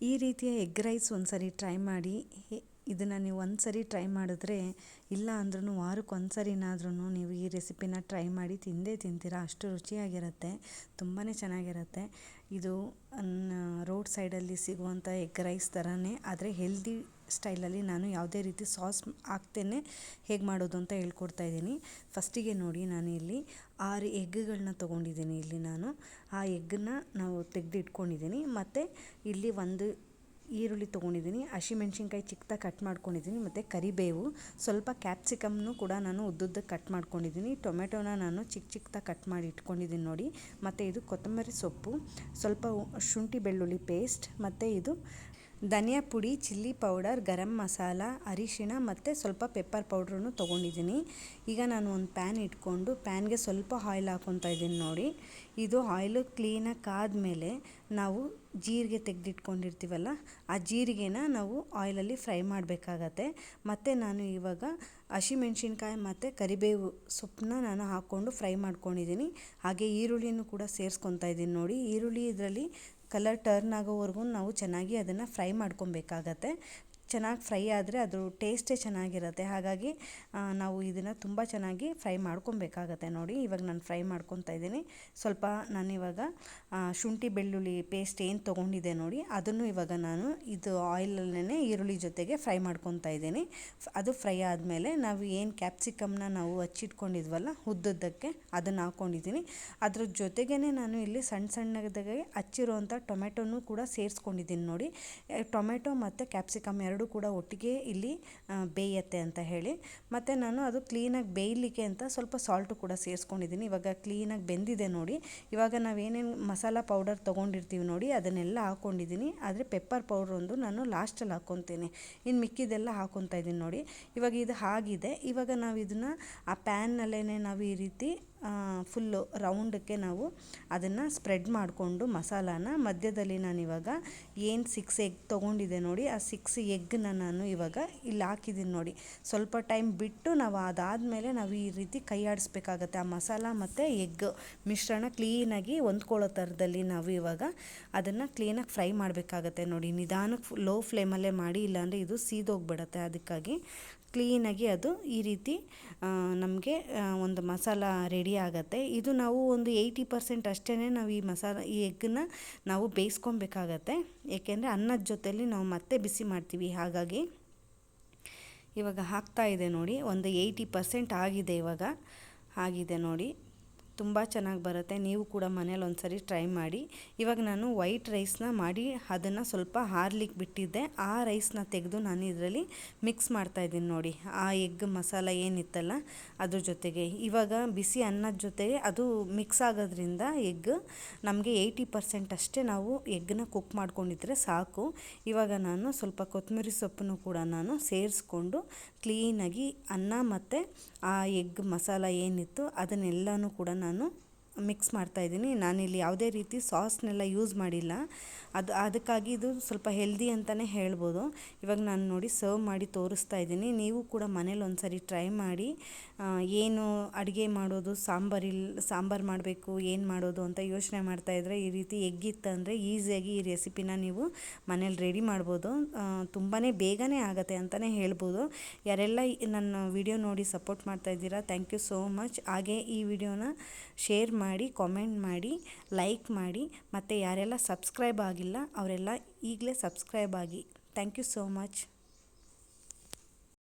ಈ ರೀತಿಯ egg rice ಒಂದು ಸರಿ ಟ್ರೈ ಮಾಡಿ ಇದನ್ನು ನೀವು ಒಂದು ಸರಿ ಟ್ರೈ ಮಾಡಿದ್ರೆ, ಇಲ್ಲ ಅಂದ್ರೂ ವಾರಕ್ಕೆ ಒಂದು ಸರಿನಾದ್ರೂ ನೀವು ಈ ರೆಸಿಪಿನ ಟ್ರೈ ಮಾಡಿ ತಿಂದೇ ತಿಂತೀರ. ಅಷ್ಟು ರುಚಿಯಾಗಿರುತ್ತೆ ತುಂಬಾ ಚೆನ್ನಾಗಿರುತ್ತೆ. ಇದು ರೋಡ್ ಸೈಡಲ್ಲಿ ಸಿಗುವಂಥ ಎಗ್ ರೈಸ್ ಥರನೇ ಆದರೆ ಹೆಲ್ದಿ ಸ್ಟೈಲಲ್ಲಿ ನಾನು ಯಾವುದೇ ರೀತಿ ಸಾಸ್ ಹಾಕ್ತೇನೆ, ಹೇಗೆ ಮಾಡೋದು ಅಂತ ಹೇಳ್ಕೊಡ್ತಾ ಇದ್ದೀನಿ. ಫಸ್ಟಿಗೆ ನೋಡಿ ನಾನು ಇಲ್ಲಿ ಆರು ಎಗ್ಗಳನ್ನ ತೊಗೊಂಡಿದ್ದೀನಿ ಇಲ್ಲಿ ನಾನು. ಆ ಎಗ್ಗನ್ನ ನಾವು ತೆಗೆದಿಟ್ಕೊಂಡಿದ್ದೀನಿ. ಮತ್ತು ಇಲ್ಲಿ ಒಂದು ಈರುಳ್ಳಿ ತೊಗೊಂಡಿದ್ದೀನಿ ಹಸಿಮೆಣ್ಸಿನ್ಕಾಯಿ ಚಿಕ್ಕದಾಗಿ ಕಟ್ ಮಾಡ್ಕೊಂಡಿದ್ದೀನಿ, ಮತ್ತು ಕರಿಬೇವು, ಸ್ವಲ್ಪ ಕ್ಯಾಪ್ಸಿಕಮ್ನು ಕೂಡ ನಾನು ಉದ್ದುದ್ದಕ್ಕೆ ಕಟ್ ಮಾಡ್ಕೊಂಡಿದ್ದೀನಿ, ಟೊಮೆಟೊನ ನಾನು ಚಿಕ್ಕ ಚಿಕ್ಕದಾಗಿ ಕಟ್ ಮಾಡಿ ಇಟ್ಕೊಂಡಿದ್ದೀನಿ ನೋಡಿ, ಮತ್ತು ಇದು ಕೊತ್ತಂಬರಿ ಸೊಪ್ಪು, ಸ್ವಲ್ಪ ಶುಂಠಿ ಬೆಳ್ಳುಳ್ಳಿ ಪೇಸ್ಟ್ ಮತ್ತು ಇದು ಧನಿಯಾ ಪುಡಿ, ಚಿಲ್ಲಿ ಪೌಡರ್, ಗರಂ ಮಸಾಲ, ಅರಿಶಿಣ ಮತ್ತು ಸ್ವಲ್ಪ ಪೆಪ್ಪರ್ ಪೌಡ್ರನ್ನು ತೊಗೊಂಡಿದ್ದೀನಿ. ಈಗ ನಾನು ಒಂದು ಪ್ಯಾನ್ ಇಟ್ಕೊಂಡು ಪ್ಯಾನ್ಗೆ ಸ್ವಲ್ಪ ಆಯಿಲ್ ಹಾಕ್ಕೊತಾ ಇದ್ದೀನಿ ನೋಡಿ. ಇದು ಆಯಿಲು ಕ್ಲೀನಾಗಿ ಕಾದ್ಮೇಲೆ ನಾವು ಜೀರಿಗೆ ತೆಗೆದಿಟ್ಕೊಂಡಿರ್ತೀವಲ್ಲ, ಆ ಜೀರಿಗೆನ ನಾವು ಆಯಿಲಲ್ಲಿ ಫ್ರೈ ಮಾಡಬೇಕಾಗತ್ತೆ. ಮತ್ತು ನಾನು ಇವಾಗ ಹಸಿಮೆಣ್ಸಿನ್ಕಾಯಿ ಮತ್ತು ಕರಿಬೇವು ಸೊಪ್ಪನ್ನ ನಾನು ಹಾಕ್ಕೊಂಡು ಫ್ರೈ ಮಾಡ್ಕೊಂಡಿದ್ದೀನಿ. ಹಾಗೆ ಈರುಳ್ಳಿನೂ ಕೂಡ ಸೇರಿಸ್ಕೊತಾ ಇದ್ದೀನಿ ನೋಡಿ. ಈರುಳ್ಳಿ ಇದರಲ್ಲಿ ಕಲರ್ ಟರ್ನ್ ಆಗೋವರೆಗೂ ನಾವು ಚೆನ್ನಾಗಿ ಅದನ್ನು ಫ್ರೈ ಮಾಡ್ಕೊಬೇಕಾಗತ್ತೆ. ಚೆನ್ನಾಗಿ ಫ್ರೈ ಆದರೆ ಅದು ಟೇಸ್ಟೇ ಚೆನ್ನಾಗಿರುತ್ತೆ. ಹಾಗಾಗಿ ನಾವು ಇದನ್ನು ತುಂಬ ಚೆನ್ನಾಗಿ ಫ್ರೈ ಮಾಡ್ಕೊಬೇಕಾಗತ್ತೆ ನೋಡಿ. ಇವಾಗ ನಾನು ಫ್ರೈ ಮಾಡ್ಕೊತಾ ಇದ್ದೀನಿ. ಸ್ವಲ್ಪ ನಾನಿವಾಗ ಶುಂಠಿ ಬೆಳ್ಳುಳ್ಳಿ ಪೇಸ್ಟ್ ಏನು ತೊಗೊಂಡಿದ್ದೆ ನೋಡಿ, ಅದನ್ನು ಇವಾಗ ನಾನು ಇದು ಆಯಿಲಲ್ಲೇ ಈರುಳ್ಳಿ ಜೊತೆಗೆ ಫ್ರೈ ಮಾಡ್ಕೊತಾ ಇದ್ದೀನಿ. ಅದು ಫ್ರೈ ಆದಮೇಲೆ ನಾವು ಏನು ಕ್ಯಾಪ್ಸಿಕಮ್ನ ನಾವು ಹಚ್ಚಿಟ್ಕೊಂಡಿದ್ವಲ್ಲ ಉದ್ದದ್ದಕ್ಕೆ ಅದನ್ನು ಹಾಕ್ಕೊಂಡಿದ್ದೀನಿ ಅದ್ರ ಜೊತೆಗೇ ನಾನು ಇಲ್ಲಿ ಸಣ್ಣ ಸಣ್ಣದಾಗೆ ಹಚ್ಚಿರುವಂಥ ಟೊಮೆಟೊನೂ ಕೂಡ ಸೇರಿಸ್ಕೊಂಡಿದ್ದೀನಿ ನೋಡಿ. ಟೊಮೆಟೊ ಮತ್ತು ಕ್ಯಾಪ್ಸಿಕಮ್ ಎರಡು ಕೂಡ ಒಟ್ಟಿಗೆ ಇಲ್ಲಿ ಬೇಯತ್ತೆ ಅಂತ ಹೇಳಿ. ಮತ್ತು ನಾನು ಅದು ಕ್ಲೀನಾಗಿ ಬೇಯಲಿಕ್ಕೆ ಅಂತ ಸ್ವಲ್ಪ ಸಾಲ್ಟು ಕೂಡ ಸೇರಿಸ್ಕೊಂಡಿದ್ದೀನಿ. ಇವಾಗ ಕ್ಲೀನಾಗಿ ಬೆಂದಿದೆ ನೋಡಿ. ಇವಾಗ ನಾವೇನೇನು ಮಸಾಲ ಪೌಡರ್ ತೊಗೊಂಡಿರ್ತೀವಿ ನೋಡಿ, ಅದನ್ನೆಲ್ಲ ಹಾಕ್ಕೊಂಡಿದ್ದೀನಿ ಆದರೆ ಪೆಪ್ಪರ್ ಪೌಡ್ರ್ ಒಂದು ನಾನು ಲಾಸ್ಟಲ್ಲಿ ಹಾಕ್ಕೊತೀನಿ ಇನ್ನು ಮಿಕ್ಕಿದೆಲ್ಲ ಹಾಕ್ಕೊತಾ ಇದ್ದೀನಿ ನೋಡಿ. ಇವಾಗ ಇದು ಆಗಿದೆ ಇವಾಗ ನಾವು ಇದನ್ನು, ಆ ಪ್ಯಾನ್ನಲ್ಲೇ ನಾವು ಈ ರೀತಿ ಫುಲ್ಲು ರೌಂಡಕ್ಕೆ ನಾವು ಅದನ್ನು ಸ್ಪ್ರೆಡ್ ಮಾಡಿಕೊಂಡು ಮಸಾಲಾನ ಮಧ್ಯದಲ್ಲಿ ನಾನಿವಾಗ ಏನು ಸಿಕ್ಸ್ ಎಗ್ ತೊಗೊಂಡಿದ್ದೆ ನೋಡಿ, ಆ ಸಿಕ್ಸ್ ಎಗ್ನ ನಾನು ಇವಾಗ ಇಲ್ಲಿ ಹಾಕಿದ್ದೀನಿ ನೋಡಿ. ಸ್ವಲ್ಪ ಟೈಮ್ ಬಿಟ್ಟು ನಾವು ಅದಾದಮೇಲೆ ನಾವು ಈ ರೀತಿ ಕೈ ಆಡಿಸ್ಬೇಕಾಗತ್ತೆ ಆ ಮಸಾಲ ಮತ್ತು ಎಗ್ ಮಿಶ್ರಣ ಕ್ಲೀನಾಗಿ ಹೊಂದ್ಕೊಳ್ಳೋ ಥರದಲ್ಲಿ ನಾವು ಇವಾಗ ಅದನ್ನು ಕ್ಲೀನಾಗಿ ಫ್ರೈ ಮಾಡಬೇಕಾಗತ್ತೆ ನೋಡಿ. ನಿಧಾನಕ್ಕೆ ಲೋ ಫ್ಲೇಮಲ್ಲೇ ಮಾಡಿ, ಇಲ್ಲಾಂದರೆ ಇದು ಸೀದೋಗ್ಬಿಡತ್ತೆ. ಅದಕ್ಕಾಗಿ ಕ್ಲೀನಾಗಿ ಅದು ಈ ರೀತಿ ನಮಗೆ ಒಂದು ಮಸಾಲ ರೆಡಿ ಆಗುತ್ತೆ. ಇದು ನಾವು ಒಂದು ಏಯ್ಟಿ ಪರ್ಸೆಂಟ್ ಅಷ್ಟೇ ನಾವು ಈ ಮಸಾಲ, ಈ ಎಗ್ಗನ್ನ ನಾವು ಬೇಯಿಸ್ಕೊಬೇಕಾಗತ್ತೆ. ಏಕೆಂದರೆ ಅನ್ನದ ಜೊತೆಯಲ್ಲಿ ನಾವು ಮತ್ತೆ ಬಿಸಿ ಮಾಡ್ತೀವಿ. ಹಾಗಾಗಿ ಇವಾಗ ಹಾಕ್ತಾ ಇದೆ ನೋಡಿ. ಒಂದು ಏಯ್ಟಿ ಪರ್ಸೆಂಟ್ ಆಗಿದೆ ಇವಾಗ. ಆಗಿದೆ ನೋಡಿ. ತುಂಬ ಚೆನ್ನಾಗಿ ಬರುತ್ತೆ. ನೀವು ಕೂಡ ಮನೇಲಿ ಒಂದು ಸರಿ ಟ್ರೈ ಮಾಡಿ. ಇವಾಗ ನಾನು ವೈಟ್ ರೈಸ್ನ ಮಾಡಿ ಅದನ್ನು ಸ್ವಲ್ಪ ಹಾರ್ಲಿಕ್ಕೆ ಬಿಟ್ಟಿದ್ದೆ. ಆ ರೈಸ್ನ ತೆಗೆದು ನಾನು ಇದರಲ್ಲಿ ಮಿಕ್ಸ್ ಮಾಡ್ತಾಯಿದ್ದೀನಿ ನೋಡಿ. ಆ ಎಗ್ ಮಸಾಲ ಏನಿತ್ತಲ್ಲ ಅದ್ರ ಜೊತೆಗೆ. ಇವಾಗ ಬಿಸಿ ಅನ್ನದ ಜೊತೆಗೆ ಅದು ಮಿಕ್ಸ್ ಆಗೋದ್ರಿಂದ ಎಗ್ ನಮಗೆ ಏಯ್ಟಿ ಪರ್ಸೆಂಟ್ ಅಷ್ಟೇ ನಾವು ಎಗ್ನ ಕುಕ್ ಮಾಡ್ಕೊಂಡಿದ್ರೆ ಸಾಕು. ಇವಾಗ ನಾನು ಸ್ವಲ್ಪ ಕೊತ್ತಂಬರಿ ಸೊಪ್ಪನ್ನು ಕೂಡ ನಾನು ಸೇರಿಸ್ಕೊಂಡು ಕ್ಲೀನಾಗಿ ಅನ್ನ ಮತ್ತು ಆ ಎಗ್ ಮಸಾಲ ಏನಿತ್ತು ಅದನ್ನೆಲ್ಲನೂ ಕೂಡ ನಾನು ನಾನು ಮಿಕ್ಸ್ ಮಾಡ್ತಾ ಮಾಡ್ತಾಯಿದ್ದೀನಿ ನಾನಿಲ್ಲಿ ಯಾವುದೇ ರೀತಿ ಸಾಸ್ನೆಲ್ಲ ಯೂಸ್ ಮಾಡಿಲ್ಲ. ಅದು, ಅದಕ್ಕಾಗಿ ಇದು ಸ್ವಲ್ಪ ಹೆಲ್ದಿ ಅಂತಲೇ ಹೇಳ್ಬೋದು. ಇವಾಗ ನಾನು ನೋಡಿ ಸರ್ವ್ ಮಾಡಿ ತೋರಿಸ್ತಾ ಇದ್ದೀನಿ. ನೀವು ಕೂಡ ಮನೇಲಿ ಒಂದು ಸರಿ ಟ್ರೈ ಮಾಡಿ ಏನು ಅಡುಗೆ ಮಾಡೋದು ಸಾಂಬಾರಿಲ್ ಸಾಂಬಾರು ಮಾಡಬೇಕು, ಏನು ಮಾಡೋದು ಅಂತ ಯೋಚನೆ ಮಾಡ್ತಾಯಿದ್ರೆ ಈ ರೀತಿ ಎಗ್ಗಿತ್ತಂದರೆ ಈಸಿಯಾಗಿ ಈ ರೆಸಿಪಿನ ನೀವು ಮನೇಲಿ ರೆಡಿ ಮಾಡ್ಬೋದು. ತುಂಬಾ ಬೇಗನೆ ಆಗುತ್ತೆ ಅಂತಲೇ ಹೇಳ್ಬೋದು. ಯಾರೆಲ್ಲ ನನ್ನ ವಿಡಿಯೋ ನೋಡಿ ಸಪೋರ್ಟ್ ಮಾಡ್ತಾ ಇದ್ದೀರಾ ಥ್ಯಾಂಕ್ ಯು ಸೋ ಮಚ್ ಹಾಗೆ ಈ ವಿಡಿಯೋನ ಶೇರ್ ಮಾಡಿ ಕಾಮೆಂಟ್ ಮಾಡಿ ಲೈಕ್ ಮಾಡಿ, ಮತ್ತು ಯಾರೆಲ್ಲ ಸಬ್ಸ್ಕ್ರೈಬ್ ಆಗಿಲ್ಲ, ಅವರೆಲ್ಲ ಈಗಲೇ ಸಬ್ಸ್ಕ್ರೈಬ್ ಆಗಿ. Thank you so much